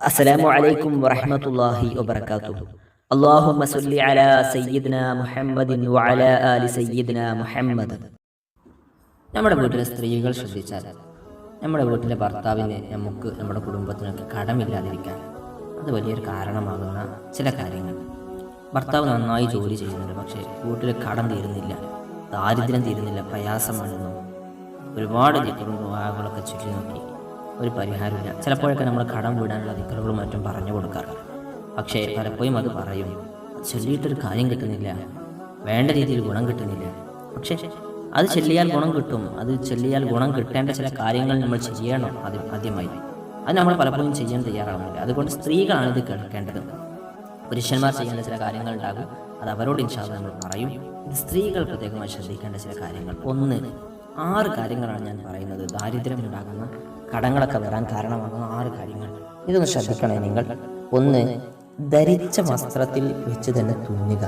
അസ്സലാമു അലൈക്കും വറഹ്മത്തുള്ളാഹി വബറകാതുഹു. അല്ലാഹുമ്മ സല്ലി അലാ സയ്യിദ്നാ മുഹമ്മദിൻ വഅലാ ആലി സയ്യിദ്നാ മുഹമ്മദ്. നമ്മുടെ വീട്ടിലെ സ്ത്രീകൾ ശ്രദ്ധിച്ചാൽ നമ്മുടെ വീട്ടിലെ ഭർത്താവിന് നമുക്ക് നമ്മുടെ കുടുംബത്തിനൊക്കെ കടമില്ലാതിരിക്കാൻ അത് വലിയൊരു കാരണമാകുന്ന ചില കാര്യങ്ങൾ. ഭർത്താവ് നന്നായി ജോലി ചെയ്യുന്നുണ്ട് പക്ഷേ വീട്ടിൽ കടം തീരുന്നില്ല ദാരിദ്ര്യം തീരുന്നില്ല പ്രയാസമാണെന്നും ഒരുപാട് ദിക്കറും ദുആകളൊക്കെ ചുറ്റി നോക്കി ഒരു പരിഹാരമില്ല. ചിലപ്പോഴൊക്കെ നമ്മൾ കടം വീടാനുള്ള ദിക്കറുകളും മറ്റും പറഞ്ഞു കൊടുക്കാറുണ്ട്. പക്ഷേ പലപ്പോഴും അത് പറയും. ചൊല്ലിയിട്ടൊരു കാര്യം കിട്ടുന്നില്ല. വേണ്ട രീതിയിൽ ഗുണം കിട്ടുന്നില്ല. പക്ഷേ അത് ചൊല്ലിയാൽ ഗുണം കിട്ടും. അത് ചൊല്ലിയാൽ ഗുണം കിട്ടേണ്ട ചില കാര്യങ്ങൾ നമ്മൾ ചെയ്യണം അത് ആദ്യമായി. അത് നമ്മൾ പലപ്പോഴും ചെയ്യാൻ തയ്യാറാവുന്നില്ല. അതുകൊണ്ട് സ്ത്രീകളാണ് ഇത് കേൾക്കേണ്ടത്. പുരുഷന്മാർ ചെയ്യേണ്ട ചില കാര്യങ്ങൾ ഉണ്ടാകും. അത് അവരോട് ഇൻഷാദ് നമ്മൾ പറയും. ഇത് സ്ത്രീകൾ പ്രത്യേകമായി ശ്രദ്ധിക്കേണ്ട ചില കാര്യങ്ങൾ. ഒന്ന് ആറ് കാര്യങ്ങളാണ് ഞാൻ പറയുന്നത്. ദാരിദ്ര്യം ഉണ്ടാകുന്ന കടങ്ങളൊക്കെ വരാൻ കാരണമാകുന്ന ആറ് കാര്യങ്ങൾ. ഇതൊന്ന് ശ്രദ്ധിക്കണേ നിങ്ങൾ. ഒന്ന് ധരിച്ച വസ്ത്രത്തിൽ വെച്ച് തന്നെ തുന്നുക.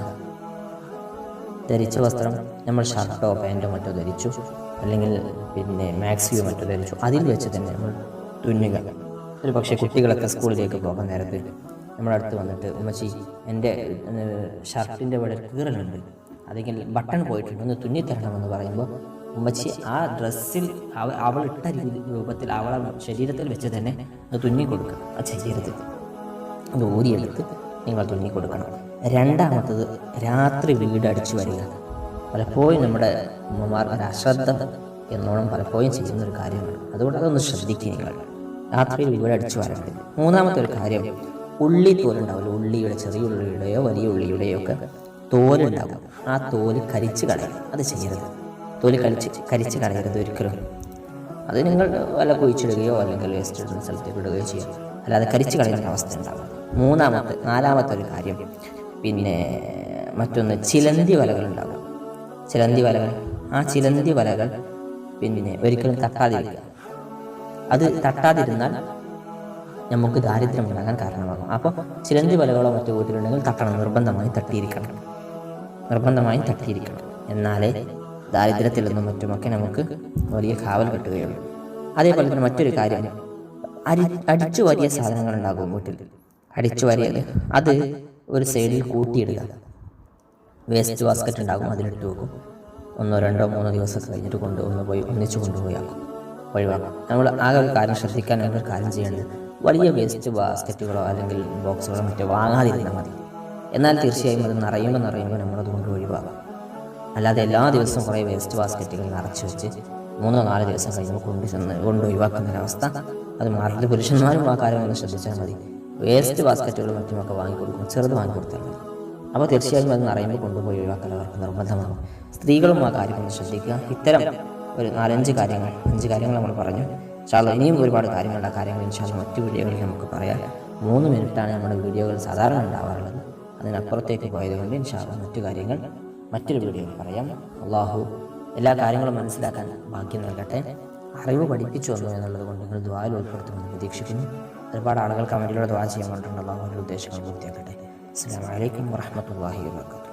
ധരിച്ച വസ്ത്രം നമ്മൾ ഷർട്ടോ പാന്റോ മറ്റോ ധരിച്ചു. അല്ലെങ്കിൽ പിന്നെ മാക്സിയോ മറ്റോ ധരിച്ചു. അതിൽ വെച്ച് തന്നെ നമ്മൾ തുന്നുക. ഒരു പക്ഷേ കുട്ടികളൊക്കെ സ്കൂളിലേക്ക് പോകാൻ നേരത്ത് നമ്മുടെ അടുത്ത് വന്നിട്ട് ഉമ്മച്ചി എന്റെ ഷർട്ടിന്റെ ഇവിടെ കീറലുണ്ട്. അതെങ്കിൽ ബട്ടൺ പോയിട്ടുണ്ട്. ഒന്ന് തുന്നിത്തരണമെന്ന് പറയുമ്പോൾ ഉമ്മച്ചി ആ ഡ്രസ്സിൽ അവ അവൾ ഇട്ട രൂപത്തിൽ അവളെ ശരീരത്തിൽ വെച്ച് തന്നെ അത് തുന്നി കൊടുക്കുക ആ ശരീരത്തിൽ അത് ഊരിയെടുത്ത് നിങ്ങൾ തുന്നി കൊടുക്കണം. രണ്ടാമത്തത് രാത്രി വീട് അടിച്ചു വരിക. പലപ്പോഴും നമ്മുടെ ഉമ്മമാർ ഒരു അശ്രദ്ധ എന്നോണം പലപ്പോഴും ചെയ്യുന്ന ഒരു കാര്യമാണ്. അതുകൊണ്ട് അതൊന്ന് ശ്രദ്ധിക്കുക നിങ്ങൾ. രാത്രിയിൽ വീട് അടിച്ചു വരരുത്. മൂന്നാമത്തെ ഒരു കാര്യം ഉള്ളി തോലുണ്ടാവില്ല. ഉള്ളിയുടെ ചെറിയ ഉള്ളിയുടെയോ വലിയ ഉള്ളിയുടെയോ ഒക്കെ തോലുണ്ടാകും ആ തോൽ കരിച്ച് കളയും. അത് ചെയ്യരുത് തോൽ കളിച്ച് കരിച്ച് കളയരുത് ഒരിക്കലും. അത് നിങ്ങൾ വല്ല കുഴിച്ചിടുകയോ അല്ലെങ്കിൽ വേസ്റ്റ് ഇടുന്ന സ്ഥലത്തേക്ക് ഇടുകയോ ചെയ്യും. അല്ലാതെ കരിച്ച് കളയുന്ന അവസ്ഥ ഉണ്ടാകും മൂന്നാമത്തെ നാലാമത്തെ ഒരു കാര്യം പിന്നെ മറ്റൊന്ന് ചിലന്തി വലകൾ ഉണ്ടാകും ചിലന്തി വലകൾ. ആ ചിലന്തി വലകൾ പിന്നെ ഒരിക്കലും തട്ടാതിരിക്കുക. അത് തട്ടാതിരുന്നാൽ നമുക്ക് ദാരിദ്ര്യം ഉണ്ടാകാൻ കാരണമാകും. അപ്പോൾ ചിലന്തി വലകളോ മറ്റു വീട്ടിലുണ്ടെങ്കിൽ തട്ടണം നിർബന്ധമായി തട്ടിയിരിക്കണം. നിർബന്ധമായി തട്ടിയിരിക്കണം. എന്നാലേ ദാരിദ്ര്യത്തിൽ നിന്നും മറ്റുമൊക്കെ നമുക്ക് വലിയ കാവൽ കിട്ടുകയുള്ളൂ. അതേപോലെ തന്നെ മറ്റൊരു കാര്യം. അരി അടിച്ചു വാരിയ സാധനങ്ങൾ ഉണ്ടാകും വീട്ടിൽ. അടിച്ചു വാരിയത് അത് ഒരു സൈഡിൽ കൂട്ടിയിടുക. വേസ്റ്റ് ബാസ്ക്കറ്റ് ഉണ്ടാകും അതിലിട്ട് വെക്കും. ഒന്നോ രണ്ടോ മൂന്നോ ദിവസം കഴിഞ്ഞിട്ട് കൊണ്ട് ഒന്ന് പോയി ഒന്നിച്ച് കൊണ്ടുപോയി ആക്കും. ഒഴിവാക്കും. നമ്മൾ ആകെ ഒരു കാര്യം ശ്രദ്ധിക്കാൻ ഒരു കാര്യം ചെയ്യേണ്ടത് വലിയ വേസ്റ്റ് ബാസ്ക്കറ്റുകളോ അല്ലെങ്കിൽ ബോക്സുകളോ മറ്റോ വാങ്ങാതിരുന്നാൽ മതി. എന്നാൽ തീർച്ചയായും അത് നിറയുമ്പോൾ നിറയുമ്പോൾ നമ്മളത് കൊണ്ട് അല്ലാതെ എല്ലാ ദിവസവും കുറേ വേസ്റ്റ് ബാസ്ക്കറ്റുകൾ നിറച്ച് വെച്ച് മൂന്നോ നാലോ ദിവസം കഴിയുമ്പോൾ കൊണ്ടു ചെന്ന് കൊണ്ട് ഒഴിവാക്കുന്ന ഒരവസ്ഥ. അത് മാറില്ല പുരുഷന്മാരും ആ കാര്യം ഒന്ന് ശ്രദ്ധിച്ചാൽ മതി. വേസ്റ്റ് ബാസ്ക്കറ്റുകൾ മറ്റുമൊക്കെ വാങ്ങിക്കൊടുക്കും. ചെറുത് വാങ്ങിക്കൊടുത്താൽ മതി. അപ്പോൾ തീർച്ചയായും അത് നിറയുമ്പോൾ കൊണ്ടുപോയി ഒഴിവാക്കാൻ അവർക്ക് നിർബന്ധമാകും. സ്ത്രീകളും ആ കാര്യം ഒന്ന് ശ്രദ്ധിക്കുക. ഇത്തരം ഒരു നാലഞ്ച് കാര്യങ്ങൾ അഞ്ച് കാര്യങ്ങൾ നമ്മൾ പറഞ്ഞു. ഇൻഷാല്ല ഇനിയും ഒരുപാട് കാര്യങ്ങളുടെ ആ കാര്യങ്ങൾ ഇൻഷാല്ല മറ്റു വീഡിയോകളിൽ നമുക്ക് പറയാം. മൂന്ന് മിനിറ്റാണ് നമ്മുടെ വീഡിയോകൾ സാധാരണ ഉണ്ടാവാറുള്ളത്. അതിനപ്പുറത്തേക്ക് പോയതുകൊണ്ട് ഇൻഷാല്ല മറ്റു കാര്യങ്ങൾ മറ്റൊരു വീഡിയോയിൽ പറയാം. അള്ളാഹു എല്ലാ കാര്യങ്ങളും മനസ്സിലാക്കാൻ ഭാഗ്യം നൽകട്ടെ. അറിവ് പഠിപ്പിച്ചു വന്നു എന്നുള്ളത് കൊണ്ട് നിങ്ങൾ ദ്വായിൽ ഉൾപ്പെടുത്തുമെന്ന് പ്രതീക്ഷിക്കുന്നു. ഒരുപാട് ആളുകൾ കമന്റിലൂടെ ദ്വാ ചെയ്യാൻ കൊണ്ടുണ്ട് അവരുടെ ഉദ്ദേശങ്ങൾ പൂർത്തിയാക്കട്ടെ. അസ്സാം വലൈക്കും വാഹമത്തല്ലാഹി വാബർക്കാത്തു